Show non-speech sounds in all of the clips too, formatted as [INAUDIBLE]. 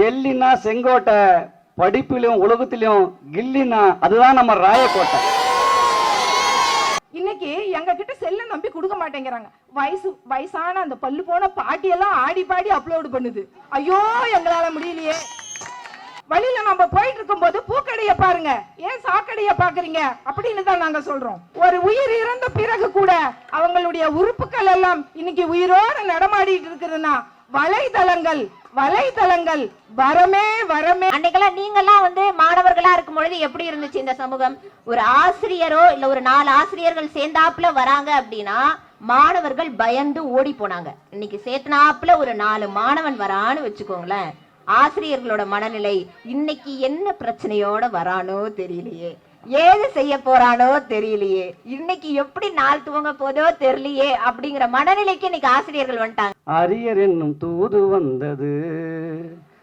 டெல்லினா செங்கோட்டை படிப்பிலும் உலகத்திலும் கில்லினா அதுதான் நம்ம ராயக்கோட்டை. இன்னைக்கு எங்க கிட்ட செல்ல நம்பி கொடுக்க மாட்டேங்கிறாங்க. வயசு வயசான அந்த பல்லு போன பாட்டியெல்லாம் ஆடி பாடி அப்லோடு பண்ணுது. ஐயோ எங்களால முடியலையே. வழியில நம்ம போயிட்டு இருக்கும்போது பூக்கடைய பாருங்க. ஏன் சாக்கடைய பாக்குறீங்க அப்படின்னு தான் நாங்க சொல்றோம். ஒரு உயிர் இறந்த பிறகு கூட அவங்களுடைய உறுப்புகள் எல்லாம் இன்னைக்கு உயிரோடு நடமாடிட்டு இருக்குதுன்னா வலைதளங்கள் வலைதளங்கள் வரமே வரமே. அன்னைக்கெல்லாம் நீங்கெல்லாம் வந்து மாணவர்களா இருக்கும் பொழுது எப்படி இருந்துச்சு இந்த சமூகம்? ஒரு ஆசிரியரோ இல்ல ஒரு நாலு ஆசிரியர்கள் சேர்ந்தாப்புல வராங்க அப்படின்னா மாணவர்கள் பயந்து ஓடி போனாங்க. இன்னைக்கு சேர்த்தனாப்புல ஒரு நாலு மாணவன் வரான்னு வச்சுக்கோங்களேன். ஆசிரியர்களோட மனநிலை இன்னைக்கு என்ன பிரச்சனையோட வரானோ தெரியலையே. ஏது செய்ய போறானோ தெரியலையே. இன்னைக்கு எப்படி நாள் துவங்க போதோ தெரியலையே அப்படிங்கிற மனநிலைக்கு இன்னைக்கு ஆசிரியர்கள் வந்துட்டாங்க. அரியர் என்னும் தூது வந்தது.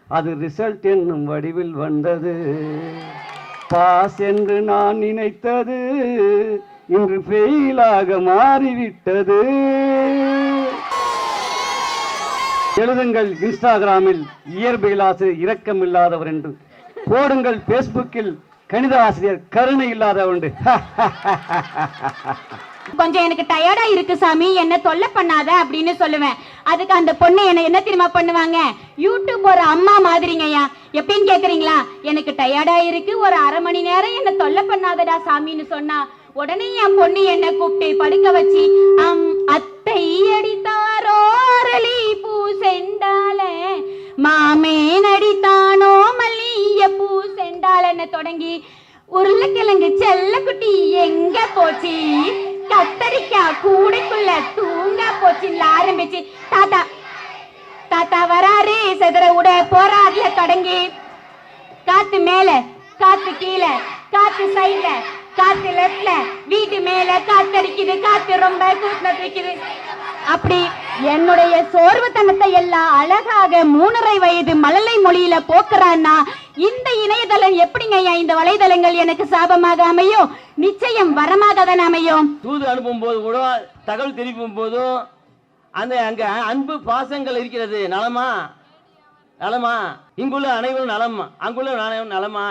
அது ரிசல்ட் என்னும் வடிவில் வந்தது. பாஸ் என்று நான் நினைத்தது. இன்று ஃபெயிலாக மாறிவிட்டது. எழுதுங்கள் இன்ஸ்டாகிராமில் இயற்பியல் ஆசிரியர் இரக்கம் இல்லாதவர் என்று. போடுங்கள் பேஸ்புக்கில் கணித ஆசிரியர் கருணை இல்லாத உண்டு. [LAUGHS] கொஞ்சம் எனக்கு டயர்டா இருக்கு சாமி. என்ன தொல்லை பண்ணாத அப்படின்னு சொல்லுவேன். அதுக்கு அந்த பொண்ணு என்ன என்ன தெரியுமா பண்ணுவாங்க? யூடியூப் ஒரு அம்மா மாதிரிங்கய்யா எப்படின்னு கேக்குறீங்களா? எனக்கு டயர்டா இருக்கு ஒரு அரை மணி நேரம் என்ன தொல்லை பண்ணாதடா சாமின்னு சொன்னா உடனே என் பொண்ணு என்ன கூப்பிட்டு படுக்க வச்சு அம் அத்தை அடித்தாரோ அரளி பூ செண்டால மாமே நடித்தானோ உருளைக்கிழங்கு செல்லக்குட்டி எங்க போச்சு? கத்தரிக்காய் கூடைக்குள்ள தூங்க போச்சுன்னு ஆரம்பிச்சு. தாத்தா தாத்தா வராரு செதற உட போறாருல தொடங்கி காத்து மேல காத்து கீழே காத்து சைட்ல காத்து லெஃப்ட்ல வீட்டு மேல காத்தடிக்குது காத்து ரொம்ப கூட்டினது அப்படி என்னுடைய சோர்வுத்தனத்தை எல்லாம் அழகாக மூணரை வயது மழலை மொழியில போக்குறான்னா இந்த இணையதளம் எப்படிங்க ஐயா? இந்த வலைதளங்கள் எனக்கு சாபமாக அமையும்? நிச்சயம் வரமாக தானே அமையும். தூது அனுப்பும் போது கூட தகவல் தெரிவிக்கும் போதும் அந்த அங்க அன்பு பாசங்கள் இருக்கிறது. நலமா? நலமா? இங்குள்ள அனைவரும் நலம்? அங்குள்ள அனைவரும் நலமா?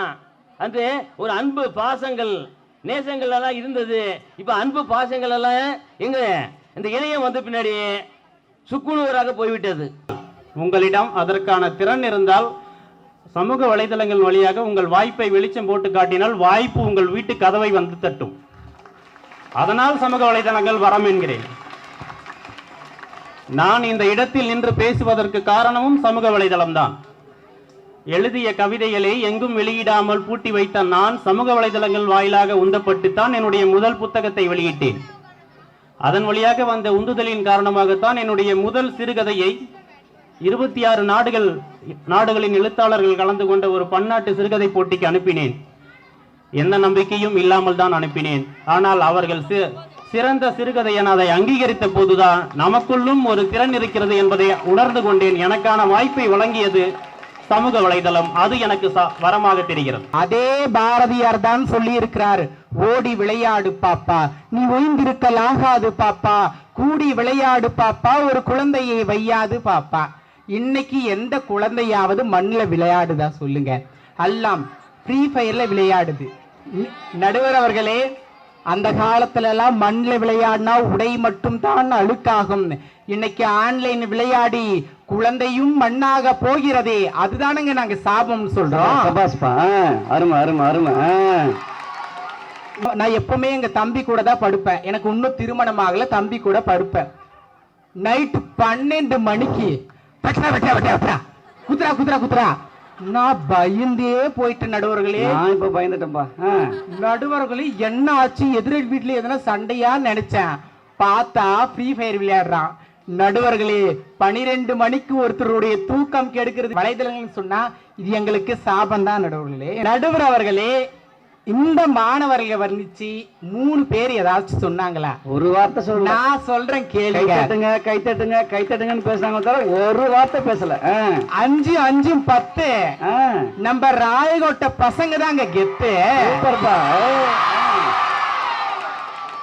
அந்த ஒரு அன்பு பாசங்கள் நேசங்கள் எல்லாம் இருந்தது. இப்ப அன்பு பாசங்கள் எல்லாம் எங்க? இந்த இணையம் வந்த பின்னாடி சுக்குநூறாக போய்விட்டது. உங்களிடம் அதற்கான திறன் இருந்தால் சமூக வலைதளங்கள் வழியாக உங்கள் வாய்ப்பை வெளிச்சம் போட்டு காட்டினால் வாய்ப்பு உங்கள் வீட்டு கதவை வந்து தட்டும். அதனால் சமூக வலைதளங்கள் வரம் என்கிறேன். நான் இந்த இடத்தில் நின்று பேசுவதற்கு காரணமும் சமூக வலைதளம்தான். எழுதிய கவிதைகளை எங்கும் வெளியிடாமல் பூட்டி வைத்த நான் சமூக வலைதளங்கள் வாயிலாக உந்தப்பட்டுத்தான் என்னுடைய முதல் புத்தகத்தை வெளியிட்டேன். அதன் வழியாக வந்த உந்துதலின் காரணமாகத்தான் என்னுடைய முதல் சிறுகதையை இருபத்தி ஆறு நாடுகள் நாடுகளின் எழுத்தாளர்கள் கலந்து கொண்ட ஒரு பன்னாட்டு சிறுகதை போட்டிக்கு அனுப்பினேன். எந்த நம்பிக்கையும் இல்லாமல் தான் அனுப்பினேன். ஆனால் அவர்கள் சிறந்த சிறுகதை என அதை அங்கீகரித்த போதுதான் நமக்குள்ளும் ஒரு திறன் இருக்கிறது என்பதை உணர்ந்து கொண்டேன். எனக்கான வாய்ப்பை வழங்கியது சமூக வலைதளம். அது எனக்கு ச- வரமாக தெரிகிறது. அதே பாரதியார் தான் சொல்லி இருக்கிறார் ஓடி விளையாடு பாப்பா நீ ஓய்ந்திருக்கலாகாது பாப்பா கூடி விளையாடு பாப்பா ஒரு குழந்தையை வையாது பாப்பா. இன்னைக்கு எந்த குழந்தையாவது மண்ணில் விளையாடுதா சொல்லுங்க. எல்லாம் ஃப்ரீ ஃபயர்ல விளையாடுது. நடுவர் அவர்களே அந்த காலத்துல எல்லாம் மண்ணில் விளையாடினா உடை மட்டும் தான் அழுக்காகும். இன்னைக்கு ஆன்லைன் விளையாடி குழந்தையும் மண்ணாக போகிறதே அதுதானுங்க நாங்க சாபம்னு சொல்றோம். அருமை அருமை அருமை. நான் எப்பவுமே எங்க தம்பி கூட தான் படுப்பேன். எனக்கு இன்னும் திருமணம் ஆகல தம்பி கூட படுப்பேன். நைட்டு பன்னெண்டு மணிக்கு வெட்டா வெட்டா வெட்டா வெட்டா குத்துறா குத்துறா குத்துறா. நான் பயந்தே போயிட்டு நடுவர்களே. நான் இப்ப பயந்துட்டேன்பா. நடுவர்களே என்ன ஆச்சு? எதிரெட் வீட்ல எதனா சண்டையா நினைச்சேன் பார்த்தா ஃப்ரீ ஃபயர் விளையாடுறான். நடுவர்களே பனிரெண்டு மணிக்கு ஒருத்தருடைய தூக்கம் கெடுக்கிறது வலைதளங்கள் சொன்னா இது எங்களுக்கு சாபம் தான் நடுவர்களே. நடுவர் அவர்களே இந்த மாணவர்களை வர்ணிச்சு மூணு பேர் ஏதாச்சும் சொன்னாங்களா? ஒரு வார்த்தை சொல்லல. நான் சொல்றேன் கை கேளுங்க தட்டுங்க கை தட்டுங்க கை தட்டுங்கன்னு பேசுறாங்க தவிர ஒரு வார்த்தை பேசல. அஞ்சு அஞ்சு பத்து. நம்ம ராயகோட்டை பசங்க தாங்க கெத்து.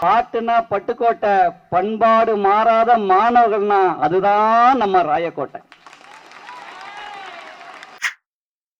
பாட்டுனா பட்டுக்கோட்டை பண்பாடு மாறாத மாணவர்கள்னா அதுதான் நம்ம ராயக்கோட்டை